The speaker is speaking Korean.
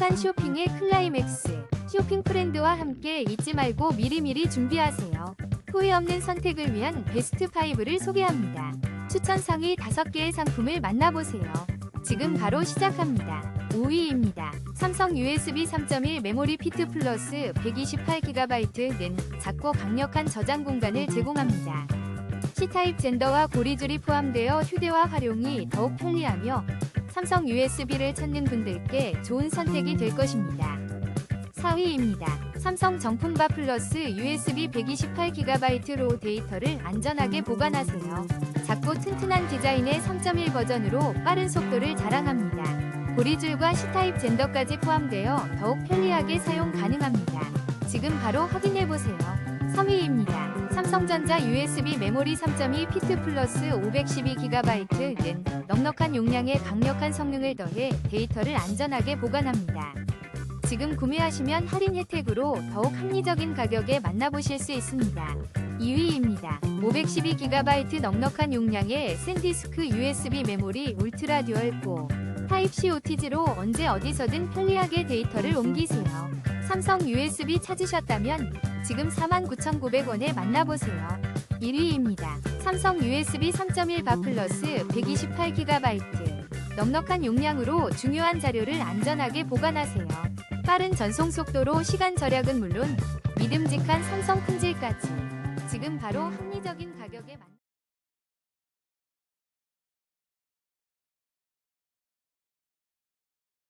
행복한 쇼핑의 클라이맥스. 쇼핑 프렌드와 함께 잊지 말고 미리미리 준비하세요. 후회 없는 선택을 위한 베스트 5를 소개합니다. 추천 상위 5개의 상품을 만나보세요. 지금 바로 시작합니다. 5위입니다. 삼성 USB 3.1 메모리 피트 플러스 128GB는 작고 강력한 저장 공간을 제공합니다. C타입 젠더와 고리줄이 포함되어 휴대와 활용이 더욱 편리하며 삼성 USB를 찾는 분들께 좋은 선택이 될 것입니다. 4위입니다. 삼성 정품바 플러스 USB 128GB로 데이터를 안전하게 보관하세요. 작고 튼튼한 디자인의 3.1 버전으로 빠른 속도를 자랑합니다. 고리줄과 C타입 젠더까지 포함되어 더욱 편리하게 사용 가능합니다. 지금 바로 확인해보세요. 3위입니다. 삼성전자 USB 메모리 3.2 피트 플러스 512GB는 넉넉한 용량에 강력한 성능을 더해 데이터를 안전하게 보관합니다. 지금 구매하시면 할인 혜택으로 더욱 합리적인 가격에 만나보실 수 있습니다. 2위입니다. 512GB 넉넉한 용량의 샌디스크 USB 메모리 울트라 듀얼 4 타입C OTG로 언제 어디서든 편리하게 데이터를 옮기세요. 삼성 USB 찾으셨다면 지금 49,900원에 만나보세요. 1위입니다. 삼성 USB 3.1바 플러스 128GB 넉넉한 용량으로 중요한 자료를 안전하게 보관하세요. 빠른 전송 속도로 시간 절약은 물론 믿음직한 삼성 품질까지 지금 바로 합리적인 가격에 만